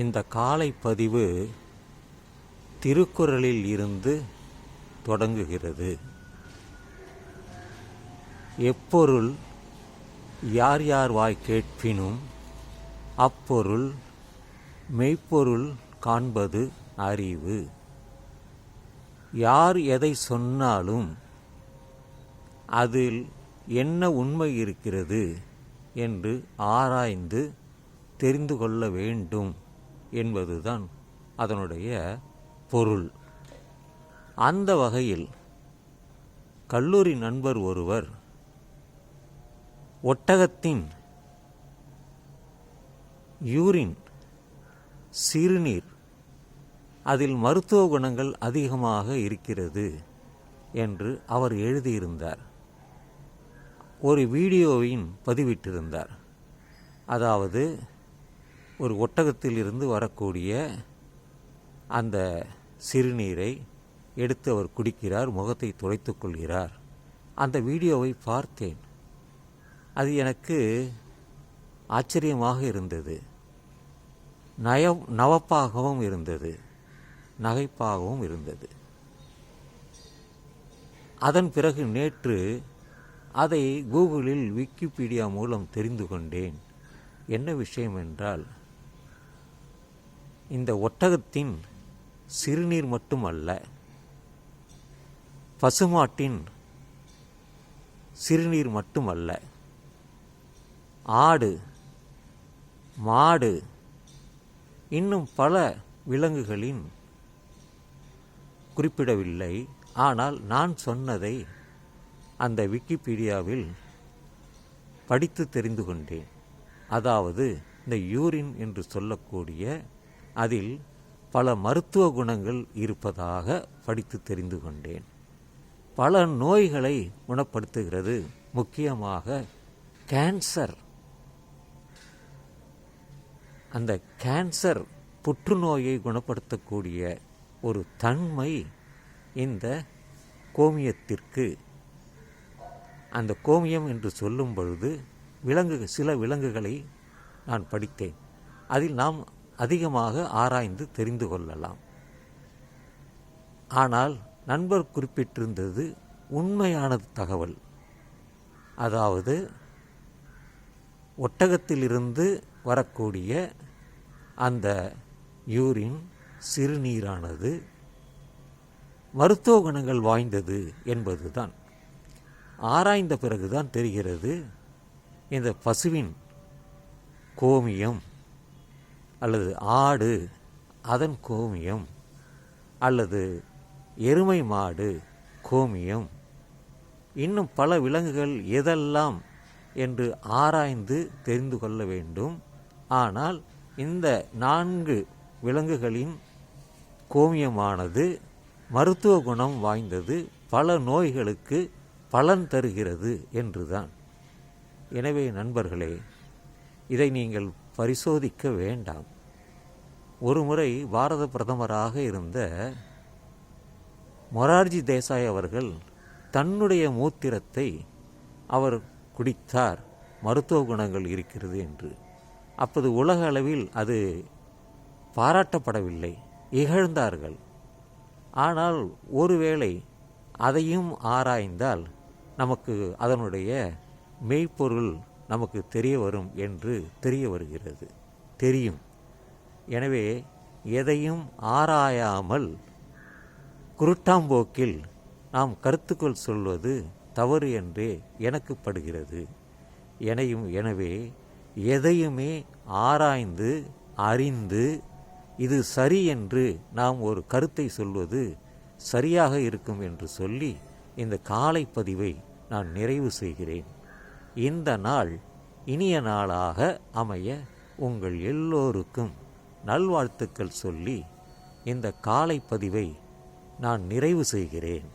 இந்த காலை பதிவு திருக்குறளில் இருந்து தொடங்குகிறது. எப்பொருள் யார் யார் வாய் கேட்பினும் அப்பொருள் மெய்ப்பொருள் காண்பது அறிவு. யார் எதை சொன்னாலும் அதில் என்ன உண்மை இருக்கிறது என்று ஆராய்ந்து தெரிந்து கொள்ள வேண்டும். என்பதுதான் அதனுடைய பொருள். அந்த வகையில் கல்லூரி நண்பர் ஒருவர் ஒட்டகத்தின் யூரின் சிறுநீர் அதில் மருத்துவ குணங்கள் அதிகமாக இருக்கிறது என்று அவர் எழுதியிருந்தார். ஒரு வீடியோவையும் பதிவிட்டிருந்தார். அதாவது ஒரு ஒட்டகத்திலிருந்து வரக்கூடிய அந்த சிறுநீரை எடுத்து அவர் குடிக்கிறார் முகத்தை துடைத்துக் கொள்கிறார். அந்த வீடியோவை பார்த்தேன். அது எனக்கு ஆச்சரியமாக இருந்தது. நய நவப்பாகவும் இருந்தது. நகைப்பாகவும் இருந்தது. அதன் பிறகு நேற்று அதை கூகுளில் விக்கிபீடியா மூலம் தெரிந்து கொண்டேன். என்ன விஷயம் என்றால் இந்த ஒட்டகத்தின் சிறுநீர் மட்டுமல்ல பசுமாட்டின் சிறுநீர் மட்டுமல்ல ஆடு மாடு இன்னும் பல விலங்குகளின் குறிப்பிடவில்லை. ஆனால் நான் சொன்னதை அந்த விக்கிபீடியாவில் படித்து தெரிந்து கொண்டேன். அதாவது இந்த யூரின் என்று சொல்லக்கூடிய அதில் பல மருத்துவ குணங்கள் இருப்பதாக படித்து தெரிந்து கொண்டேன். பல நோய்களை குணப்படுத்துகிறது. முக்கியமாக கேன்சர். அந்த கேன்சர் புற்றுநோயை குணப்படுத்தக்கூடிய ஒரு தன்மை இந்த கோமியத்திற்கு. அந்த கோமியம் என்று சொல்லும் பொழுது விலங்கு சில விலங்குகளை நான் படித்தேன். அதில் நாம் அதிகமாக ஆராய்ந்து தெரிந்து கொள்ளலாம். ஆனால் நண்பர் குறிப்பிட்டிருந்தது உண்மையான தகவல். அதாவது ஒட்டகத்திலிருந்து வரக்கூடிய அந்த யூரின் சிறுநீரானது மருத்துவ குணங்கள் வாய்ந்தது என்பதுதான். ஆராய்ந்த பிறகுதான் தெரிகிறது இந்த பசுவின் கோமியம் அல்லது ஆடு அதன் கோமியம். அல்லது எருமை மாடு கோமியம். இன்னும் பல விலங்குகள் எதெல்லாம் என்று ஆராய்ந்து தெரிந்து கொள்ள வேண்டும். ஆனால் இந்த நான்கு விலங்குகளின் கோமியமானது மருத்துவ குணம் வாய்ந்தது பல நோய்களுக்கு பலன் தருகிறது என்றுதான். எனவே நண்பர்களே இதை நீங்கள் பரிசோதிக்க வேண்டாம். ஒருமுறை பாரத பிரதமராக இருந்த மொரார்ஜி தேசாய் அவர்கள் தன்னுடைய மூத்திரத்தை அவர் குடித்தார். மருத்துவ குணங்கள் இருக்கிறது என்று. அப்போது உலக அளவில் அது பாராட்டப்படவில்லை. இகழ்ந்தார்கள். ஆனால் ஒருவேளை அதையும் ஆராய்ந்தால் நமக்கு அதனுடைய மெய்ப்பொருள் நமக்கு தெரிய வரும் என்று தெரிய வருகிறது. தெரியும். எனவே எதையும் ஆராயாமல் குருட்டாம்போக்கில் நாம் கருத்துக்கள் சொல்வது தவறு என்றே எனக்கு படுகிறது எனையும் எனவே எதையுமே ஆராய்ந்து அறிந்து இது சரி என்று நாம் ஒரு கருத்தை சொல்வது சரியாக இருக்கும் என்று சொல்லி இந்த காலை பதிவை நான் நிறைவு செய்கிறேன். இந்த நாள் இனிய நாளாக அமைய உங்கள் எல்லோருக்கும் நல்வாழ்த்துக்கள் சொல்லி இந்த காலை பதிவை நான் நிறைவு செய்கிறேன்.